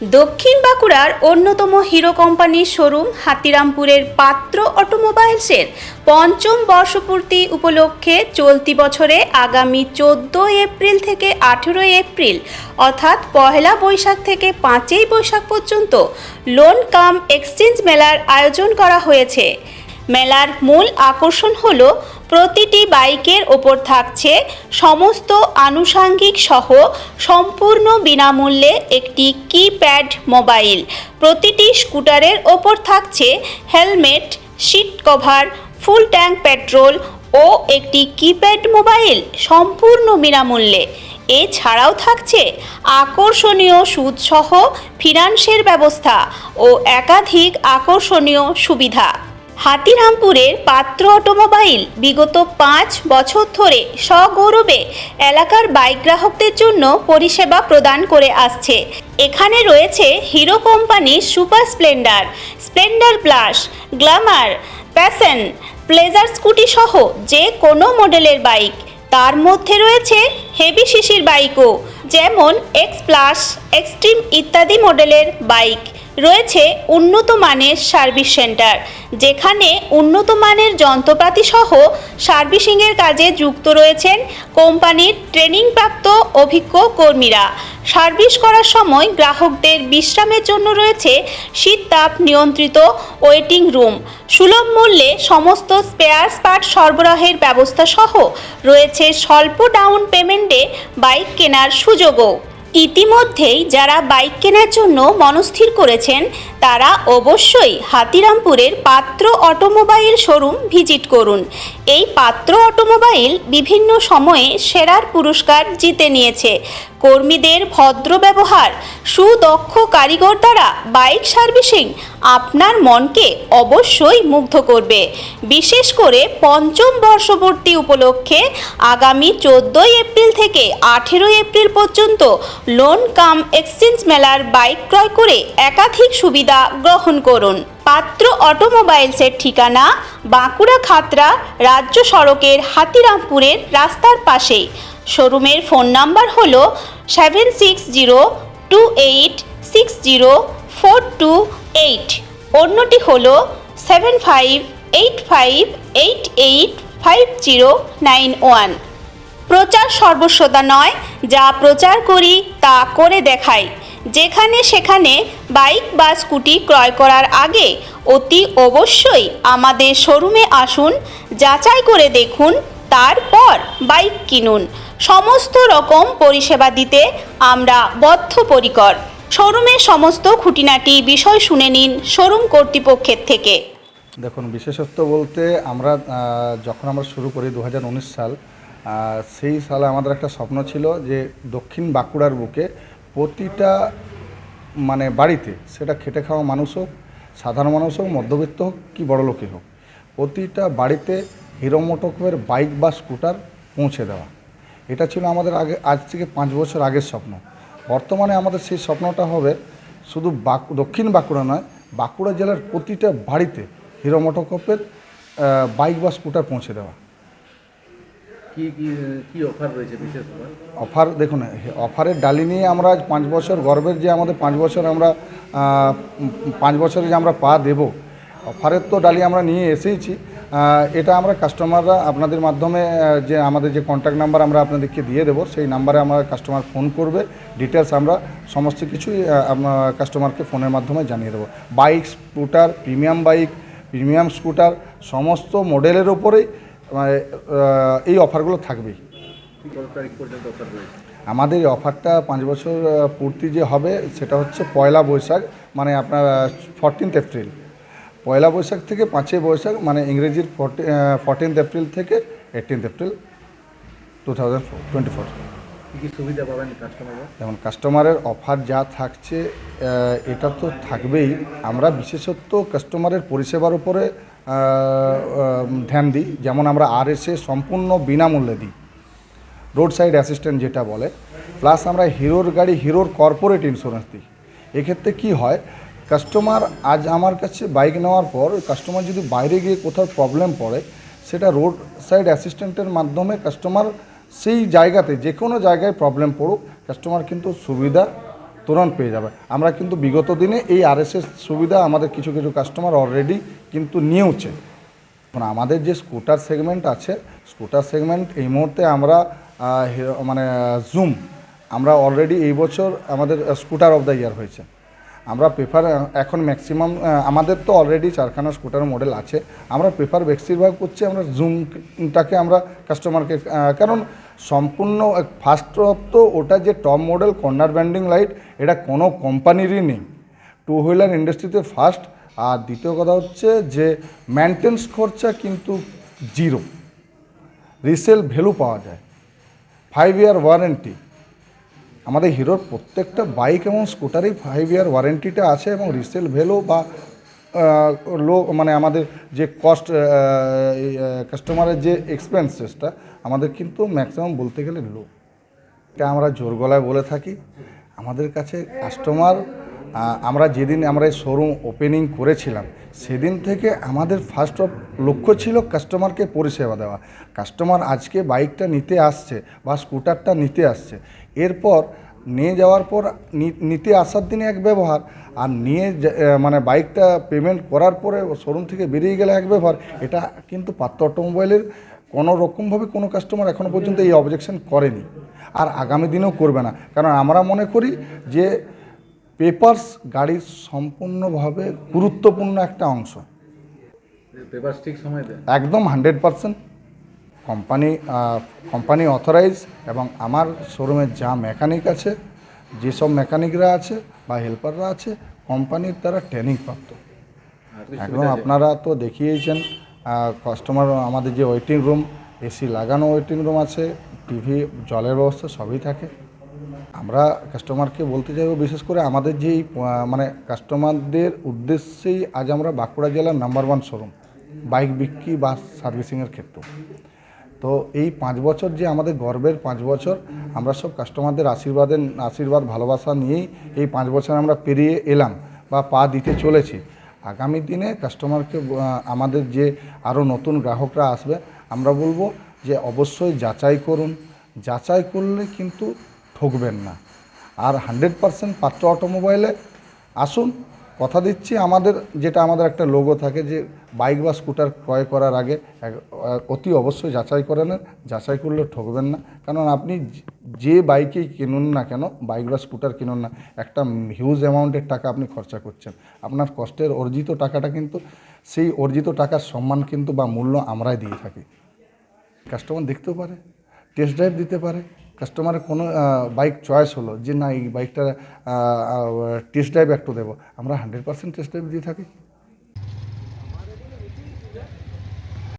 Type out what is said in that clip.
দক্ষিণ বাঁকুড়ার অন্যতম হিরো কোম্পানির শোরুম হাতিরামপুরের পাত্র অটোমোবাইলসের পঞ্চম বর্ষপূর্তি উপলক্ষে চলতি বছরে আগামী চোদ্দোই এপ্রিল থেকে আঠেরোই এপ্রিল, অর্থাৎ পহেলা বৈশাখ থেকে পাঁচই বৈশাখ পর্যন্ত লোন কাম এক্সচেঞ্জ মেলার আয়োজন করা হয়েছে। মেলার মূল আকর্ষণ হল প্রতিটি বাইকের ওপর থাকছে সমস্ত আনুষাঙ্গিক সহ সম্পূর্ণ বিনামূল্যে একটি কিপ্যাড মোবাইল। প্রতিটি স্কুটারের ওপর থাকছে helmet, seat cover, full tank petrol ও একটি কিপ্যাড মোবাইল সম্পূর্ণ বিনামূল্যে। এছাড়াও থাকছে আকর্ষণীয় সুদসহ ফিনান্সের ব্যবস্থা ও একাধিক আকর্ষণীয় সুবিধা। হাতিরামপুরের পাত্র অটোমোবাইল বিগত পাঁচ বছর ধরে সগৌরবে এলাকার বাইক গ্রাহকদের জন্য পরিষেবা প্রদান করে আসছে। এখানে রয়েছে হিরো কোম্পানির super splendor splendor plus glamour passion pleasure scooty সহ যে কোনো মডেলের বাইক। তার মধ্যে রয়েছে হেভি শিশির বাইকও, যেমন এক্স প্লাস এক্সট্রিম ইত্যাদি মডেলের বাইক। রয়েছে উন্নত মানের সার্ভিস সেন্টার, যেখানে উন্নত মানের যন্ত্রপাতি সহ সার্ভিসিংয়ের কাজে যুক্ত রয়েছেন কোম্পানির ট্রেনিংপ্রাপ্ত অভিজ্ঞ কর্মীরা। সার্ভিস করার সময় গ্রাহকদের বিশ্রামের জন্য রয়েছে শীত তাপ নিয়ন্ত্রিত ওয়েটিং রুম, সুলভ মূল্যে সমস্ত স্পেয়ার পার্ট সরবরাহের ব্যবস্থা সহ রয়েছে স্বল্প ডাউন পেমেন্টে বাইক কেনার সুযোগও। ইতিমধ্যেই যারা বাইক কেনার জন্য মনস্থির করেছেন, তারা অবশ্যই হাতিরামপুরের পাত্র অটোমোবাইল শোরুম ভিজিট করুন। এই পাত্র অটোমোবাইল বিভিন্ন সময়ে সেরার পুরস্কার জিতে নিয়েছে। কর্মীদের ভদ্র ব্যবহার, সুদক্ষ কারিগর দ্বারা বাইক সার্ভিসিং আপনার মনকে অবশ্যই মুগ্ধ করবে। বিশেষ করে পঞ্চম বর্ষপূর্তি উপলক্ষে আগামী চোদ্দোই এপ্রিল থেকে আঠেরোই এপ্রিল পর্যন্ত লোন কাম এক্সচেঞ্জ মেলার বাইক ক্রয় করে একাধিক সুবিধা গ্রহণ করুন। পাত্র অটোমোবাইলসের ঠিকানা বাঁকুড়া খাতড়া রাজ্য সড়কের হাতিরামপুরের রাস্তার পাশেই। শোরুমের ফোন নাম্বার হল seven six zero two eight six zero four two eight. অন্যটি হল seven five eight five eight eight five zero nine one. প্রচার সর্বস্বতা নয়, যা প্রচার করি তা করে দেখাই। যেখানে সেখানে বাইক বা স্কুটি ক্রয় করার আগে অতি অবশ্যই আমাদের শোরুমে আসুন, যাচাই করে দেখুন, তারপর বাইক কিনুন। সমস্ত রকম পরিষেবা দিতে আমরা বদ্ধপরিকর। শোরুমের সমস্ত খুঁটিনাটি বিষয় শুনে নিন শোরুম কর্তৃপক্ষের থেকে। দেখুন, বিশেষত্ব বলতে আমরা যখন আমরা শুরু করি দু হাজার উনিশ সাল সেই সালে আমাদের একটা স্বপ্ন ছিল যে দক্ষিণ বাঁকুড়ার বুকে প্রতিটা মানে বাড়িতে সেটা খেটে খাওয়া মানুষ হোক, সাধারণ মানুষ হোক, মধ্যবিত্ত হোক কি বড় লোকই হোক, প্রতিটা বাড়িতে হিরো মোটকপের বাইক বা স্কুটার পৌঁছে দেওয়া। এটা ছিল আমাদের আগে আজ থেকে পাঁচ বছর আগের স্বপ্ন। বর্তমানে আমাদের সেই স্বপ্নটা হবে শুধু বাঁকু দক্ষিণ বাঁকুড়া নয় বাঁকুড়া জেলার প্রতিটা বাড়িতে হিরো মোটকপের বাইক বা স্কুটার পৌঁছে দেওয়া। কি কি কি অফার রয়েছে বিশেষ অফার দেখুন অফারের ডালি নিয়ে আমরা আজ পাঁচ বছর গর্বের যে আমাদের পাঁচ বছর আমরা পাঁচ বছরে যে আমরা পা দেব অফারের তো ডালি আমরা নিয়ে এসেইছি। এটা আমরা কাস্টমাররা আপনাদের মাধ্যমে যে আমাদের যে কন্ট্যাক্ট নাম্বার আমরা আপনাদেরকে দিয়ে দেবো সেই নাম্বারে আমরা কাস্টমার ফোন করবে ডিটেলস আমরা সমস্ত কিছুই কাস্টমারকে ফোনের মাধ্যমে জানিয়ে দেবো। Bike scooter premium bike premium scooter সমস্ত মডেলের ওপরেই মানে, এই অফারগুলো থাকবেই। আমাদের এই অফারটা পাঁচ বছর পূর্তি যে হবে সেটা হচ্ছে পয়লা বৈশাখ মানে আপনার ফরটিন্থ এপ্রিল পয়লা বৈশাখ থেকে পাঁচই বৈশাখ মানে ইংরেজির ফর্টি ফরটিন্থ এপ্রিল থেকে eighteenth April two thousand twenty four সুবিধা পাবেন কাস্টমাররা যেমন কাস্টমারের অফার যা থাকছে এটা তো থাকবেই। আমরা বিশেষত কাস্টমারের পরিষেবার উপরে ধ্যান দিই। যেমন আমরা আর এসে সম্পূর্ণ বিনামূল্যে দিই। রোড সাইড অ্যাসিস্ট্যান্ট যেটা বলে প্লাস আমরা হিরোর গাড়ি হিরোর কর্পোরেট ইন্স্যুরেন্স দিই। এক্ষেত্রে কি হয় কাস্টমার আজ আমার কাছে বাইক নেওয়ার পর কাস্টমার যদি বাইরে গিয়ে কোথাও প্রবলেম পড়ে, সেটা রোড সাইড অ্যাসিস্ট্যান্টের মাধ্যমে কাস্টমার সেই জায়গাতে, যে কোনো জায়গায় প্রবলেম পড়ুক কাস্টমার কিন্তু সুবিধা তুরন্ত পেয়ে যাবে। আমরা কিন্তু বিগত দিনে এই আরএসএস সুবিধা আমাদের কিছু কিছু কাস্টমার অলরেডি কিন্তু নিয়েওছে। এখন আমাদের যে স্কুটার সেগমেন্ট আছে স্কুটার সেগমেন্ট এই মুহূর্তে আমরা মানে জুম আমরা অলরেডি এই বছর আমাদের স্কুটার অফ দ্য ইয়ার হয়েছে। আমরা প্রেফার এখন ম্যাক্সিমাম আমাদের তো অলরেডি চারখানা স্কুটার মডেল আছে। আমরা প্রেফার বেশিরভাগ করছি আমরা জুমটাকে আমরা কাস্টমারকে কারণ সম্পূর্ণ ফার্স্ট অফ তো ওটা যে top model corner bending light এটা কোনো কোম্পানিরই নেই। টু হুইলার ইন্ডাস্ট্রিতে ফার্স্ট আর দ্বিতীয় কথা হচ্ছে যে মেনটেন্স খরচা কিন্তু জিরো রিসেল ভ্যালু পাওয়া যায়। ফাইভ ইয়ার ওয়ারেন্টি আমাদের হিরোর প্রত্যেকটা বাইক এবং স্কুটারেই ফাইভ ইয়ার ওয়ারেন্টিটা আছে এবং রিসেল ভ্যালু বা লো মানে আমাদের যে কস্ট কাস্টমারের যে এক্সপেন্সেসটা আমাদের কিন্তু ম্যাক্সিমাম বলতে গেলে লো এটা আমরা জোর গলায় বলে থাকি, আমাদের কাছে কাস্টমার আমরা যেদিন আমরা এই শোরুম ওপেনিং করেছিলাম, সেদিন থেকে আমাদের ফার্স্ট অফ লক্ষ্য ছিল কাস্টমারকে পরিষেবা দেওয়া। কাস্টমার আজকে বাইকটা নিতে আসছে বা স্কুটারটা নিতে আসছে। এরপর নিয়ে যাওয়ার পর নিতে আসার দিনে এক ব্যবহার, আর নিয়ে মানে বাইকটা পেমেন্ট করার পরে শোরুম থেকে বেরিয়ে গেলে এক ব্যবহার। এটা কিন্তু পাত্র অটোমোবাইলের কোনো রকমভাবে কোনো কাস্টমার এখনও পর্যন্ত এই অবজেকশন করেনি। আর আগামী দিনেও করবে না। কারণ আমরা মনে করি যে পেপারস গাড়ির সম্পূর্ণভাবে গুরুত্বপূর্ণ একটা অংশ। পেপার ঠিক সময় একদম hundred percent. Company company authorise এবং আমার শোরুমে যা মেকানিক আছে যেসব মেকানিকরা আছে বা হেল্পাররা আছে কোম্পানির দ্বারা ট্রেনিং প্রাপ্ত একদম আপনারা তো দেখিয়েছেন কাস্টমার আমাদের যে ওয়েটিং রুম এসি লাগানো ওয়েটিং রুম আছে টিভি জলের ব্যবস্থা সবই থাকে। আমরা কাস্টমারকে বলতে চাইব বিশেষ করে আমাদের যেই মানে কাস্টমারদের উদ্দেশ্যেই আজ আমরা বাঁকুড়া জেলার নাম্বার ওয়ান শোরুম বাইক বিক্রি বা সার্ভিসিংয়ের ক্ষেত্রে। তো এই পাঁচ বছর যে আমাদের গর্বের পাঁচ বছর, আমরা সব কাস্টমারদের আশীর্বাদের, আশীর্বাদ, ভালোবাসা নিয়েই এই পাঁচ বছর আমরা পেরিয়ে এলাম বা পা দিতে চলেছি। আগামী দিনে কাস্টমারকে আমাদের যে আরও নতুন গ্রাহকরা আসবে, আমরা বলব যে অবশ্যই যাচাই করুন। যাচাই করলে কিন্তু ঠকবেন না। আর হান্ড্রেড পারসেন্ট পাত্র অটোমোবাইলে আসুন, কথা দিচ্ছি, আমাদের যেটা আমাদের একটা লোগো থাকে যে বাইক বা স্কুটার ক্রয় করার আগে অতি অবশ্যই যাচাই করে নেন, যাচাই করলে ঠকবেন না। কারণ আপনি যে- বাইকেই কিনুন না কেন বাইক বা স্কুটার কিনুন না, একটা হিউজ অ্যামাউন্টের টাকা আপনি খরচা করছেন। আপনার কষ্টের অর্জিত টাকাটা কিন্তু, সেই অর্জিত টাকার সম্মান কিন্তু বা মূল্য আমরাই দিয়ে থাকি। কাস্টমার দেখতেও পারে টেস্ট ড্রাইভ দিতে পারে কাস্টমারের কোনো বাইক চয়েস হলো যে না, এই বাইকটা টেস্ট ড্রাইভ একটু দেবো। আমরা হান্ড্রেড পার্সেন্ট টেস্ট ড্রাইভ দিয়ে থাকি।